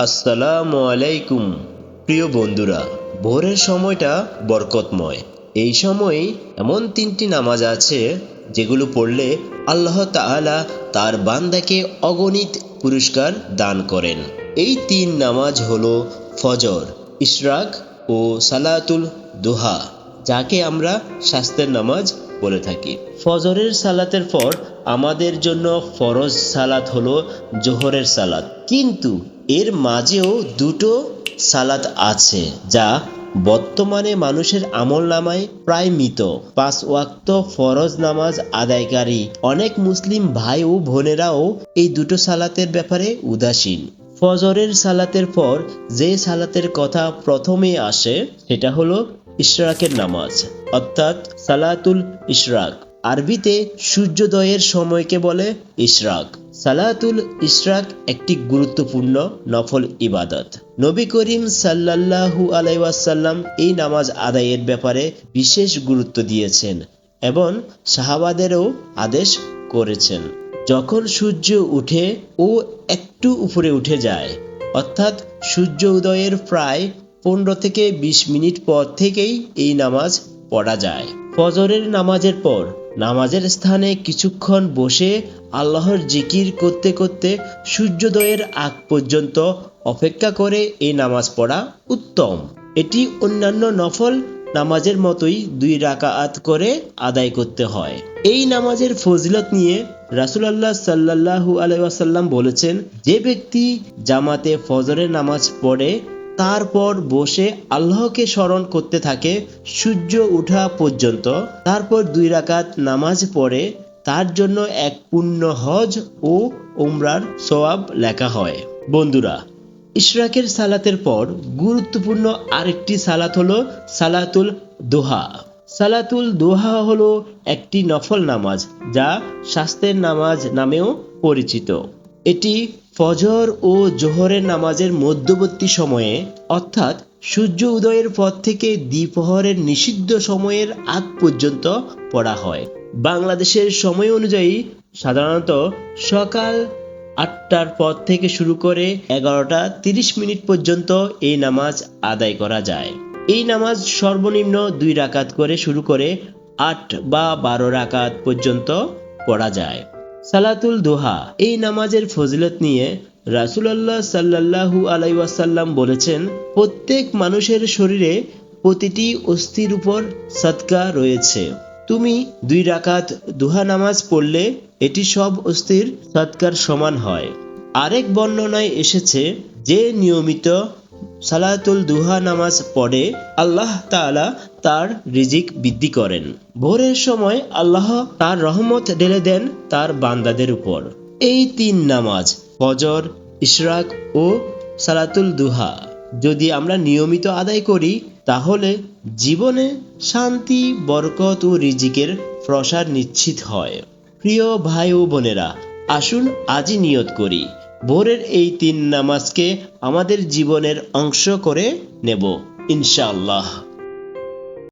আসসালামু আলাইকুম। প্রিয় বন্ধুরা, ভোরের সময়টা বরকতময়। এই সময়ে এমন তিনটি নামাজ আছে, যেগুলো পড়লে আল্লাহ তাআলা তার বান্দাকে অগণিত পুরস্কার দান করেন। এই তিন নামাজ হলো ফজর, ইশরাক ও সালাতুল দুহা, যাকে আমরা স্বাস্থ্যের নামাজ বলে থাকি। ফজরের সালাতের পর আমাদের জন্য ফরজ সালাত হলো জোহরের সালাত। কিন্তু এর মাঝেও দুটো সালাত আছে যা বর্তমানে মানুষের আমল নামায় প্রায় মৃত। পাঁচ ওয়াক্ত ফরজ নামাজ আদায়কারী অনেক মুসলিম ভাই ও বোনেরাও এই দুটো সালাতের ব্যাপারে উদাসীন। ফজরের সালাতের পর যে সালাতের কথা প্রথমে আসে সেটা হলো ইশরাকের নামাজ, অর্থাৎ সালাতুল ইশরাক। আরবিতে সূর্যোদয়ের সময়কে বলে ইশরাক। সালাতুল ইশরাক একটি গুরুত্বপূর্ণ নফল ইবাদত। নবী করিম সাল্লাল্লাহু আলাইসাল্লাম এই নামাজ আদায়ের ব্যাপারে বিশেষ গুরুত্ব দিয়েছেন এবং সাহাবাদেরও আদেশ করেছেন। যখন সূর্য উঠে ও একটু উপরে উঠে যায়, অর্থাৎ সূর্য উদয়ের প্রায় পনেরো থেকে বিশ মিনিট পর থেকেই এই নামাজ পড়া যায়। ফজরের নামাজের পর নামাজের স্থানে কিছুক্ষণ বসে আল্লাহর জিকির করতে করতে সূর্যোদয়ের আগ পর্যন্ত অপেক্ষা করে এই নামাজ পড়া উত্তম। এটি অন্যান্য নফল নামাজের মতোই দুই রাকাআত করে আদায় করতে হয়। এই নামাজের ফজিলত নিয়ে রাসুলাল্লাহ সাল্লাহু আলাইসাল্লাম বলেছেন, যে ব্যক্তি জামাতে ফজরের নামাজ পড়ে তারপর বসে আল্লাহকে স্মরণ করতে থাকে সূর্য উঠা পর্যন্ত। তারপর দুই রাকাত নামাজ পড়ে, তার জন্য এক পূর্ণ হজ ও উমরার সোয়াব লেখা হয়। বন্ধুরা, ইশরাকের সালাতের পর গুরুত্বপূর্ণ আরেকটি সালাত হলো সালাতুল দোহা। সালাতুল দোহা হলো একটি নফল নামাজ যা স্বাস্থ্যের নামাজ নামেও পরিচিত। এটি ফজর ও জোহরের নামাজের মধ্যবর্তী সময়ে, অর্থাৎ সূর্য উদয়ের পর থেকে দ্বিপ্রহরের নিষিদ্ধ সময়ের আগ পর্যন্ত পড়া হয়। বাংলাদেশের সময় অনুযায়ী সাধারণত সকাল আটটার পর থেকে শুরু করে এগারোটা তিরিশ মিনিট পর্যন্ত এই নামাজ আদায় করা যায়। এই নামাজ সর্বনিম্ন দুই রাকাত করে শুরু করে আট বা বারো রাকাত পর্যন্ত পড়া যায়। সালাতুল দোহা। এই নামাজের ফজিলত নিয়ে রাসুলাল্লাহ সাল্লাহু আলাইসাল্লাম বলেছেন, প্রত্যেক মানুষের শরীরে প্রতিটি অস্থির উপর সৎকা রয়েছে। তুমি দুই রাকাত দুহা নামাজ পড়লে এটি সব অস্থির সৎকার সমান হয়। আরেক বর্ণনায় এসেছে যে নিয়মিত সালাতুল দুহা নামাজ পড়ে আল্লাহ তাআলা তার রিজিক বৃদ্ধি করেন। ভোরের সময় আল্লাহ তার রহমত ঢেলে দেন তার বান্দাদের উপর। এই তিন নামাজ, ফজর, ইশরাক ও সালাতুল দুহা, যদি আমরা নিয়মিত আদায় করি, তাহলে জীবনে শান্তি, বরকত ও রিজিকের প্রসার নিশ্চিত হয়। প্রিয় ভাই ও বোনেরা, আসুন আজই নিয়ত করি, ভোরের এই তিন নামাজকে আমাদের জীবনের অংশ করে নেব, ইনশাআল্লাহ।